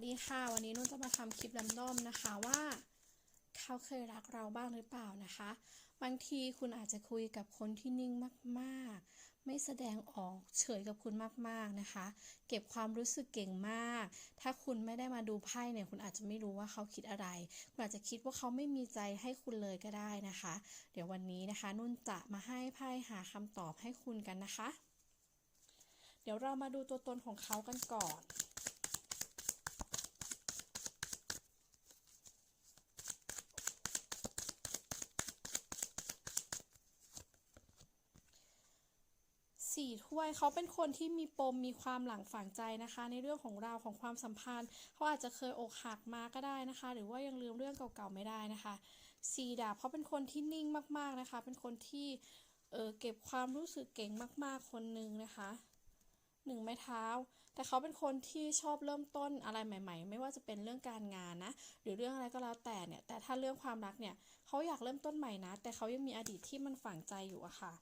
สดีค่ะ วันนี้นุ่นจะมาทำคลิปแรมดอมนะคะว่า เขาเคยรักเราบ้างหรือเปล่านะคะ บางทีคุณอาจจะคุยกับคนที่นิ่งมาก ๆ ไม่แสดงออกเฉยกับคุณมากๆนะคะ เก็บความรู้สึกเก่งมาก ถ้าคุณไม่ได้มาดูไพ่เนี่ย คุณอาจจะไม่รู้ว่าเขาคิดอะไร คุณอาจจะคิดว่าเขาไม่มีใจให้คุณเลยก็ได้นะคะ เดี๋ยววันนี้นะคะ นุ่นจะมาให้ไพ่หาคำตอบให้คุณกันนะคะ เดี๋ยวเรามาดูตัวตนของเขากันก่อน สี่ถ้วยเขาเป็นคนที่มีปมมีความหลังฝังใจนะคะ ในเรื่องของราวของความสัมพันธ์เขาอาจจะเคยอกหักมาก็ได้นะคะ หรือว่ายังลืมเรื่องเก่าๆไม่ได้นะคะสี่ดาบเขาเป็นคนที่นิ่งมากๆนะคะ เป็นคนที่เออเก็บความรู้สึกเก่งมาก ๆ คนหนึ่งนะคะหนึ่งไม้เท้า แต่เขาเป็นคนที่ชอบเริ่มต้นอะไรใหม่ ๆ ไม่ว่าจะเป็นเรื่องการงานนะ หรือเรื่องอะไรก็แล้วแต่เนี่ย แต่ถ้าเรื่องความรักเนี่ย เขาอยากเริ่มต้นใหม่นะ แต่เขายังมีอดีตที่มันฝังใจอยู่อะค่ะ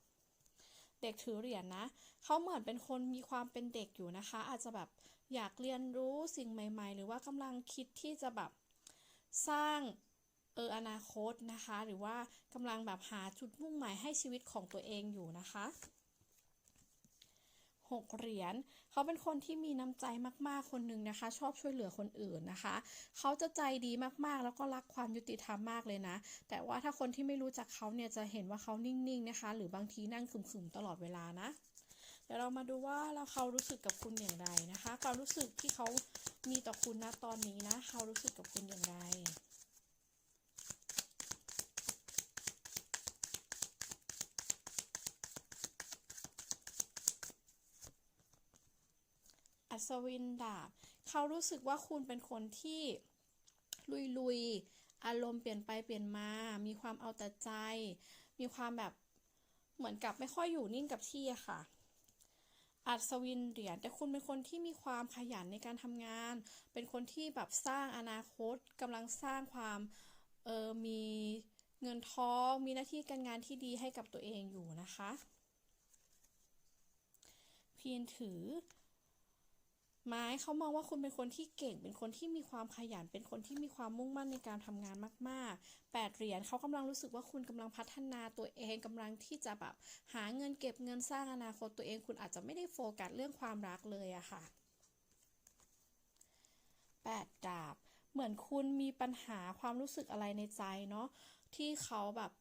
เด็กถือเหรียญนะเขาเหมือนเป็นคนมีความเป็นเด็กอยู่นะคะ อาจจะแบบอยากเรียนรู้สิ่งใหม่ ๆ หรือว่ากำลังคิดที่จะแบบสร้างเอออนาคตนะคะ หรือว่ากำลังแบบหาจุดมุ่งหมายให้ชีวิตของตัวเองอยู่นะคะ หกเหรียญ เขาเป็นคนที่มีน้ำใจมากๆคนหนึ่งนะคะ ชอบช่วยเหลือคนอื่นนะคะ เขาจะใจดีมากๆ แล้วก็รักความยุติธรรมมากเลยนะ แต่ว่าถ้าคนที่ไม่รู้จักเขาเนี่ยจะเห็นว่าเขานิ่งๆนะคะ หรือบางทีนั่งขึมๆตลอดเวลานะ เดี๋ยวเรามาดูว่าแล้วเขารู้สึกกับคุณอย่างไรนะคะ ความรู้สึกที่เขามีต่อคุณนะตอนนี้นะ เขารู้สึกกับคุณอย่างไร อัศวินดาบ เขารู้สึกว่าคุณเป็นคนที่ลุยๆ อารมณ์เปลี่ยนไปเปลี่ยนมา มีความเอาแต่ใจ มีความแบบเหมือนกับไม่ค่อยอยู่นิ่งกับที่ค่ะ อัศวินเหรียญแต่คุณเป็นคนที่มีความขยันในการทำงาน เป็นคนที่แบบสร้างอนาคตกำลังสร้างความเออมีเงินทองมีหน้าที่การงานที่ดีให้กับตัวเองอยู่นะคะ เพียนถือ ไม้เขามองว่าคุณเป็นคนที่เก่ง เป็นคนที่มีความขยัน เป็นคนที่มีความมุ่งมั่นในการทำงานมากๆแปดเหรียญเขากำลังรู้สึกว่าคุณกำลังพัฒนาตัวเองกำลังที่จะแบบหาเงินเก็บเงินสร้างอนาคตตัวเอง คุณอาจจะไม่ได้โฟกัสเรื่องความรักเลยอะค่ะแปดดาบ เหมือนคุณมีปัญหาความรู้สึกอะไรในใจเนาะที่เขาแบบ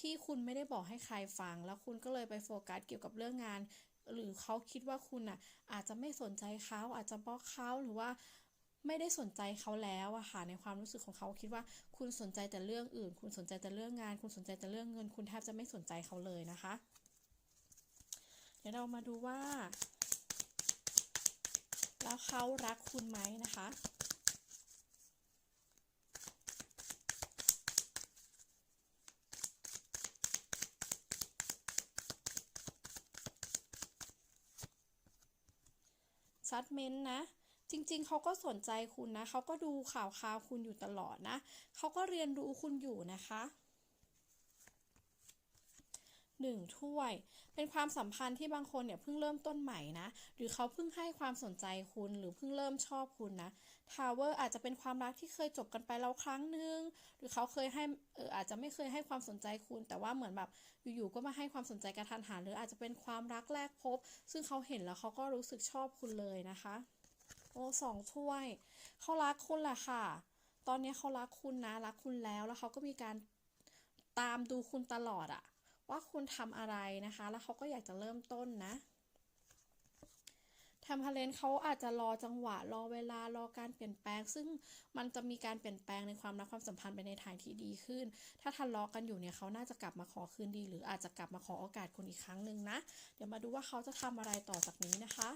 ที่คุณไม่ได้บอกให้ใครฟัง แล้วคุณก็เลยไปโฟกัสเกี่ยวกับเรื่องงาน หรือเขาคิดว่าคุณอะ อาจจะไม่สนใจเขาอาจจะบล็อกเขาหรือว่าไม่ได้สนใจเขาแล้วอะค่ะในความรู้สึกของเขาคิดว่าคุณสนใจแต่เรื่องอื่น คุณสนใจแต่เรื่องงาน คุณสนใจแต่เรื่องเงิน คุณแทบจะไม่สนใจเขาเลยนะคะ เดี๋ยวเรามาดูว่า แล้วเขารักคุณไหมนะคะ ซัดเมนต์นะ จริงๆ เขาก็สนใจคุณนะ เขาก็ดูข่าวข่าวคุณอยู่ตลอดนะ เขาก็เรียนรู้คุณอยู่นะคะ หนึ่งถ้วย เป็นความสัมพันธ์ที่บางคนเนี่ยเพิ่งเริ่มต้นใหม่นะ หรือเขาเพิ่งให้ความสนใจคุณหรือเพิ่งเริ่มชอบคุณนะทาวเวอร์อาจจะเป็นความรักที่เคยจบกันไปแล้วครั้งหนึ่งหรือเขาเคยให้เอออาจจะไม่เคยให้ความสนใจคุณ แต่ว่าเหมือนแบบอยู่ๆก็มาให้ความสนใจกระทันหันหรืออาจจะเป็นความรักแรกพบ ซึ่งเขาเห็นแล้วเขาก็รู้สึกชอบคุณเลยนะคะ โอ้สองถ้วย เขารักคุณแหละค่ะ ตอนนี้เขารักคุณนะรักคุณแล้วแล้วเขาก็มีการตามดูคุณตลอดอะ ว่าคุณทำอะไรนะคะ แล้วเขาก็อยากจะเริ่มต้นนะทำพาเลนเขาอาจจะรอจังหวะ รอเวลารอการเปลี่ยนแปลง ซึ่งมันจะมีการเปลี่ยนแปลงในความรักความสัมพันธ์ไปในทางที่ดีขึ้น ถ้าทะเลาะกันอยู่เนี่ยเขาน่าจะกลับมาขอคืนดี หรืออาจจะกลับมาขอโอกาสคุณอีกครั้งหนึ่งนะ เดี๋ยวมาดูว่าเขาจะทำอะไรต่อจากนี้นะคะ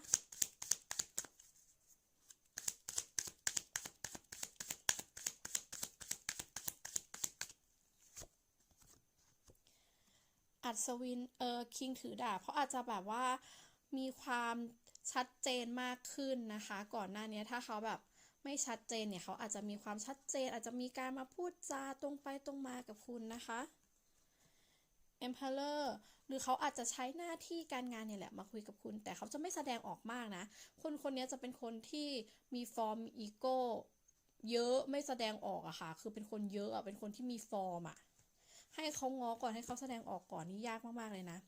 อัศวินเออคิงถือดาบเขาอาจจะแบบว่ามีความชัดเจนมากขึ้นนะคะ ก่อนหน้านี้ถ้าเขาแบบไม่ชัดเจนเนี่ยเขาอาจจะมีความชัดเจน อาจจะมีการมาพูดจาตรงไปตรงมากับคุณนะคะ Emperor หรือเขาอาจจะใช้หน้าที่การงานเนี่ยแหละมาคุยกับคุณ แต่เขาจะไม่แสดงออกมากนะ คนคนนี้จะเป็นคนที่มีฟอร์มอีโก้เยอะไม่แสดงออกอะค่ะ คือเป็นคนเยอะอะเป็นคนที่มีฟอร์มอะ ให้เขาง้อก่อนให้เขาแสดงออกก่อนนี่ยากมากๆเลยนะ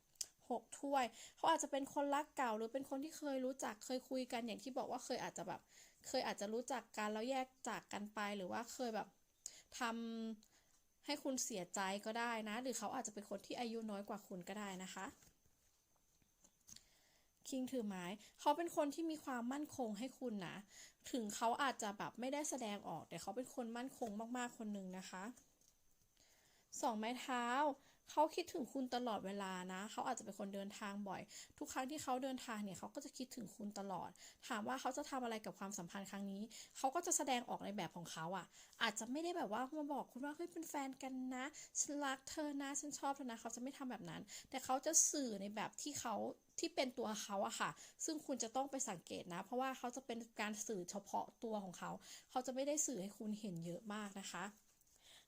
หกถ้วย เขาอาจจะเป็นคนรักเก่าหรือเป็นคนที่เคยรู้จักเคยคุยกันอย่างที่บอกว่าเคยอาจจะแบบ เคยอาจจะรู้จักกันแล้วแยกจากกันไปหรือว่าเคยแบบทำให้คุณเสียใจก็ได้นะ หรือเขาอาจจะเป็นคนที่อายุน้อยกว่าคุณก็ได้นะคะคิงถือไม้เขาเป็นคนที่มีความมั่นคงให้คุณนะ ถึงเขาอาจจะแบบไม่ได้แสดงออก แต่เขาเป็นคนมั่นคงมากๆคนหนึ่งนะคะ สองไม้เท้า เขาคิดถึงคุณตลอดเวลานะ เขาอาจจะเป็นคนเดินทางบ่อย ทุกครั้งที่เขาเดินทางเนี่ยเขาก็จะคิดถึงคุณตลอด ถามว่าเขาจะทำอะไรกับความสัมพันธ์ครั้งนี้ เขาก็จะแสดงออกในแบบของเขาอะ่ะ อาจจะไม่ได้แบบว่ามาบอกคุณว่าเฮ้ยเป็นแฟนกันนะ ฉันรักเธอนะ ฉันชอบเธอนะ เขาจะไม่ทำแบบนั้น แต่เขาจะสื่อในแบบที่เขาที่เป็นตัวเขาอะค่ะ ซึ่งคุณจะต้องไปสังเกตนะ เพราะว่าเขาจะเป็นการสื่อเฉพาะตัวของเขา เขาจะไม่ได้สื่อให้คุณเห็นเยอะมากนะคะ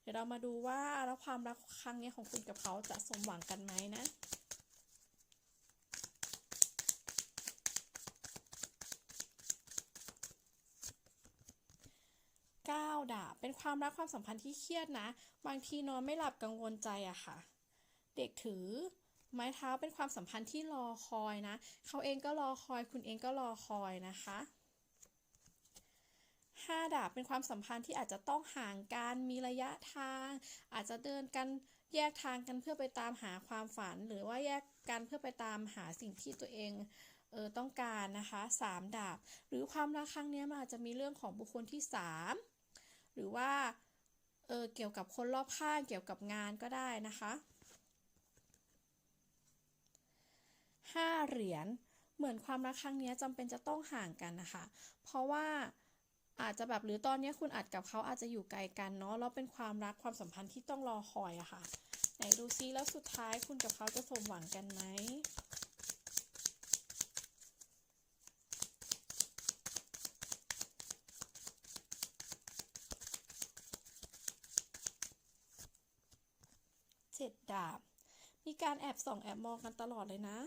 เดี๋ยวเรามาดูว่าแล้วความรักครั้งนี้ของคุณกับเขาจะสมหวังกันไหมนะก้าดาบเป็นความรักความสัมพันธ์ที่เครียดนะ บางทีนอนไม่หลับกังวลใจอะค่ะ เด็กถือไม้เท้าเป็นความสัมพันธ์ที่รอคอยนะ เขาเองก็รอคอย คุณเองก็รอคอยนะคะ ห้าดาบเป็นความสัมพันธ์ที่อาจจะต้องห่างกันมีระยะทาง อาจจะเดินกันแยกทางกันเพื่อไปตามหาความฝัน หรือว่าแยกกันเพื่อไปตามหาสิ่งที่ตัวเองเออต้องการนะคะสามดาบ หรือความรักครั้งนี้มันอาจจะมีเรื่องของบุคคลที่สามหรือว่าเออเกี่ยวกับคนรอบข้างเกี่ยวกับงานก็ได้นะคะห้าเหรียญเหมือนความรักครั้งนี้จำเป็นจะต้องห่างกันนะคะ เพราะว่า อาจจะแบบหรือตอนนี้คุณอาจกับเขาอาจจะอยู่ไกลกันเนาะแล้วเป็นความรักความสัมพันธ์ที่ต้องรอคอยอะค่ะ ไหนดูซิแล้วสุดท้ายคุณกับเขาจะสมหวังกันไหมเจ็ดดาบ มีการแอบส่องแอบมองกันตลอดเลยนะ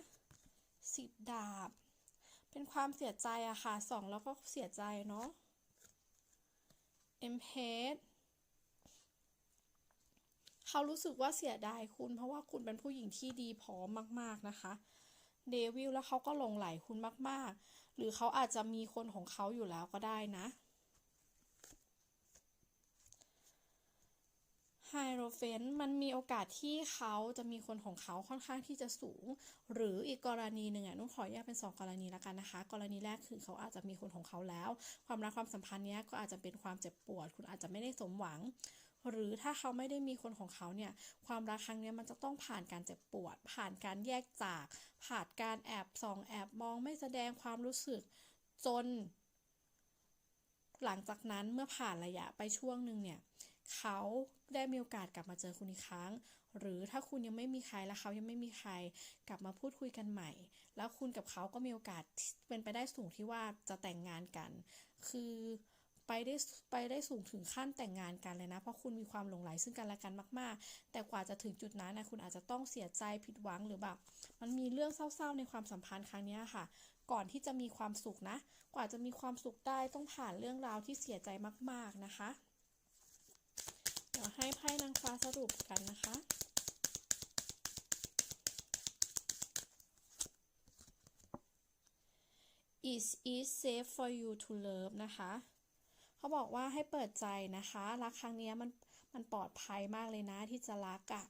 สิบดาบ เป็นความเสียใจอะค่ะส่องแล้วก็เสียใจเนาะ เอ็มเพสเขารู้สึกว่าเสียดายคุณ เพราะว่าคุณเป็นผู้หญิงที่ดีพร้อมมาก ๆ นะคะเดวิลแล้วเขาก็หลงไหลคุณมาก ๆ หรือเขาอาจจะมีคนของเขาอยู่แล้วก็ได้นะ ไฮโรเฟนมันมีโอกาสที่เขาจะมีคนของเขาค่อนข้างที่จะสูง หรืออีกกรณีหนึ่งอะนุ่นขอแยกเป็น 2 กรณีแล้วกันนะคะ กรณีแรกคือเขาอาจจะมีคนของเขาแล้ว ความรักความสัมพันธ์เนี้ยก็อาจจะเป็นความเจ็บปวด คุณอาจจะไม่ได้สมหวัง หรือถ้าเขาไม่ได้มีคนของเขาเนี่ยความรักครั้งนี้มันจะต้องผ่านการเจ็บปวด ผ่านการแยกจาก ผ่านการแอบส่องแอบมองไม่แสดงความรู้สึกจน หลังจากนั้นเมื่อผ่านระยะไปช่วงหนึ่งเนี่ย เขาได้มีโอกาสกลับมาเจอคุณอีกครั้ง หรือถ้าคุณยังไม่มีใครและเขายังไม่มีใครกลับมาพูดคุยกันใหม่ แล้วคุณกับเขาก็มีโอกาสเป็นไปได้สูงที่ว่าจะแต่งงานกัน คือไปได้ไปได้สูงถึงขั้นแต่งงานกันเลยนะ เพราะคุณมีความหลงไหลซึ่งกันและกันมาก ๆ แต่กว่าจะถึงจุดนั้นนะคุณอาจจะต้องเสียใจผิดหวังหรือแบบมันมีเรื่องเศร้าๆในความสัมพันธ์ครั้งนี้ค่ะ ก่อนที่จะมีความสุขนะ กว่าจะมีความสุขได้ต้องผ่านเรื่องราวที่เสียใจมาก ๆนะคะ ดี๋ยวให้ไพ่นางฟ้าสรุปกันนะคะ is is safe for you to love นะคะ เขาบอกว่าให้เปิดใจนะคะ รักครั้งนี้มันมันปลอดภัยมากเลยนะที่จะรักอะ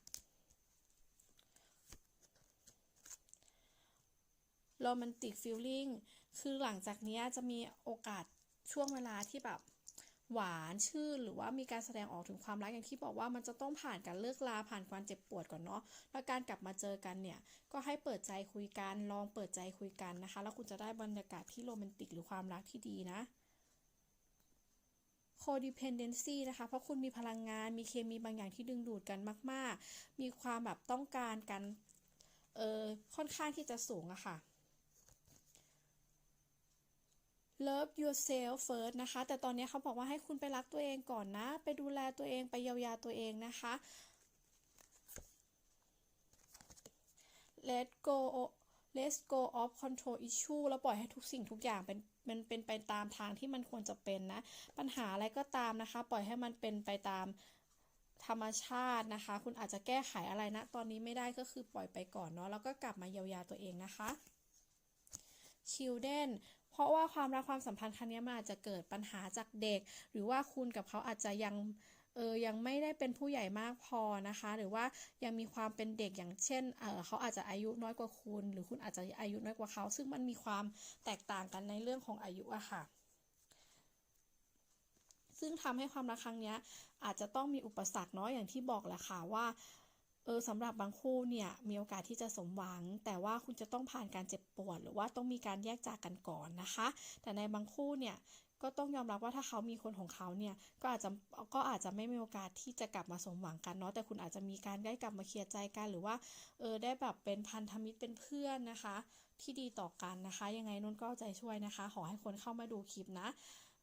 romantic feeling คือหลังจากนี้จะมีโอกาสช่วงเวลาที่แบบ หวานชื่นหรือว่ามีการแสดงออกถึงความรักอย่างที่บอกว่ามันจะต้องผ่านการเลิกลาผ่านความเจ็บปวดก่อนเนาะแล้วการกลับมาเจอกันเนี่ยก็ให้เปิดใจคุยกันลองเปิดใจคุยกันนะคะ แล้วคุณจะได้บรรยากาศที่โรแมนติกหรือความรักที่ดีนะ codependency นะคะ เพราะคุณมีพลังงานมีเคมีบางอย่างที่ดึงดูดกันมาก ๆ มีความแบบต้องการกันเออค่อนข้างที่จะสูงอะค่ะ love yourself first นะคะ แต่ตอนนี้เขาบอกว่าให้คุณไปรักตัวเองก่อนนะ ไปดูแลตัวเอง ไปเยียวยาตัวเองนะคะ let go let go of control issue แล้วปล่อยให้ทุกสิ่งทุกอย่างเป็นมันเป็นไปตามทางที่มันควรจะเป็นนะ ปัญหาอะไรก็ตามนะคะ ปล่อยให้มันเป็นไปตามธรรมชาตินะคะ คุณอาจจะแก้ไขอะไรนะ ตอนนี้ไม่ได้ก็คือปล่อยไปก่อนเนาะ แล้วก็กลับมาเยียวยาตัวเองนะคะ children เพราะว่าความรักความสัมพันธ์ครั้งนี้มันอาจจะเกิดปัญหาจากเด็ก หรือว่าคุณกับเขาอาจจะยังเออยังไม่ได้เป็นผู้ใหญ่มากพอนะคะ หรือว่ายังมีความเป็นเด็กอย่างเช่นเออเขาอาจจะอายุน้อยกว่าคุณ หรือคุณอาจจะอายุน้อยกว่าเขา ซึ่งมันมีความแตกต่างกันในเรื่องของอายุอะค่ะ ซึ่งทำให้ความรักครั้งนี้อาจจะต้องมีอุปสรรคเนาะอย่างที่บอกแหละค่ะว่า เออสำหรับบางคู่เนี่ยมีโอกาสที่จะสมหวัง แต่ว่าคุณจะต้องผ่านการเจ็บปวด หรือว่าต้องมีการแยกจากกันก่อนนะคะ แต่ในบางคู่เนี่ยก็ต้องยอมรับว่าถ้าเขามีคนของเขาเนี่ยก็อาจจะก็อาจจะไม่มีโอกาสที่จะกลับมาสมหวังกันเนาะแต่คุณอาจจะมีการได้กลับมาเคลียร์ใจกัน หรือว่าเออได้แบบเป็นพันธมิตรเป็นเพื่อนนะคะ ที่ดีต่อกันนะคะ ยังไงนุ่นก็ใจช่วยนะคะ ขอให้คนเข้ามาดูคลิปนะ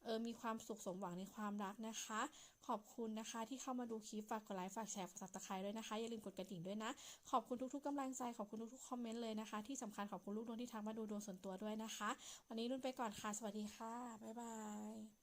เออมีความสุขสมหวังในความรักนะคะ ขอบคุณนะคะที่เข้ามาดูคลิปฝากกดไลค์ฝากแชร์ฝากซับสไครต์ด้วยนะคะอย่าลืมกดกระดิ่งด้วยนะ ขอบคุณทุกๆกำลังใจขอบคุณทุกๆคอมเมนต์เลยนะคะ ที่สำคัญขอบคุณลูกดวงที่ทักมาดูดวงส่วนตัวด้วยนะคะ วันนี้นุ่นไปก่อนค่ะสวัสดีค่ะบ๊ายบาย